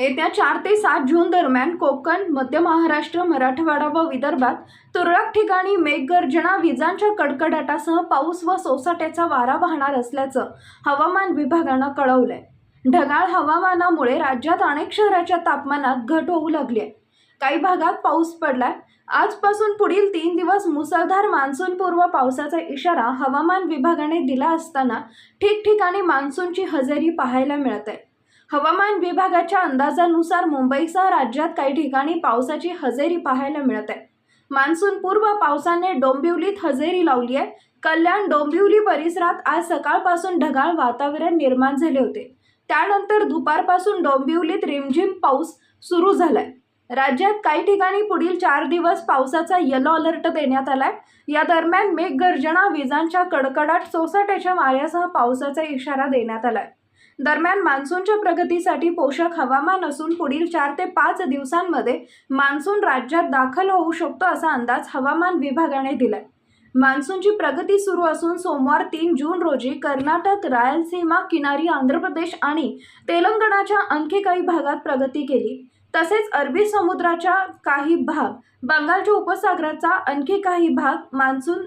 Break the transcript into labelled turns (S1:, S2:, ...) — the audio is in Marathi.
S1: येत्या चार ते सात जून दरम्यान कोकण मध्य महाराष्ट्र मराठवाडा व विदर्भात तुरळक ठिकाणी मेघगर्जना विजांच्या कडकडाटासह पाऊस व सोसाट्याचा वारा वाहणार असल्याचं हवामान विभागानं कळवलंय. ढगाळ हवामानामुळे राज्यात अनेक शहराच्या तापमानात घट होऊ लागली आहे काही भागात पाऊस पडलाय. आजपासून पुढील तीन दिवस मुसळधार मान्सूनपूर्व पावसाचा इशारा हवामान विभागाने दिला असताना ठिकठिकाणी मान्सूनची हजेरी पाहायला मिळत आहे. हवामान विभागाच्या अंदाजानुसार मुंबईसह राज्यात काही ठिकाणी पावसाची हजेरी पाहायला मिळत आहे. मान्सून पूर्व पावसाने डोंबिवलीत हजेरी लावली आहे. कल्याण डोंबिवली परिसरात आज सकाळपासून ढगाळ वातावरण निर्माण झाले होते. त्यानंतर दुपारपासून डोंबिवलीत रिमझिम पाऊस सुरू झालाय. राज्यात काही ठिकाणी पुढील चार दिवस पावसाचा येलो अलर्ट देण्यात आलाय. या दरम्यान मेघगर्जना विजांच्या कडकडाट सोसाट्याच्या वाऱ्यासह पावसाचा इशारा देण्यात आलाय. दरम्यान मान्सूनच्या प्रगतीसाठी पोषक हवामान असून पुढील चार ते पाच दिवसांमध्ये मान्सून राज्यात दाखल होऊ शकतो असा अंदाज हवामान विभागाने दिलाय. मान्सूनची प्रगती सुरू असून सोमवार तीन जून रोजी कर्नाटक रायलसीमा किनारी आंध्र प्रदेश आणि तेलंगणाच्या आणखी काही भागात प्रगती केली. तसेच अरबी समुद्राच्या काही भाग बंगालच्या उपसागराचा आणखी काही भाग मान्सून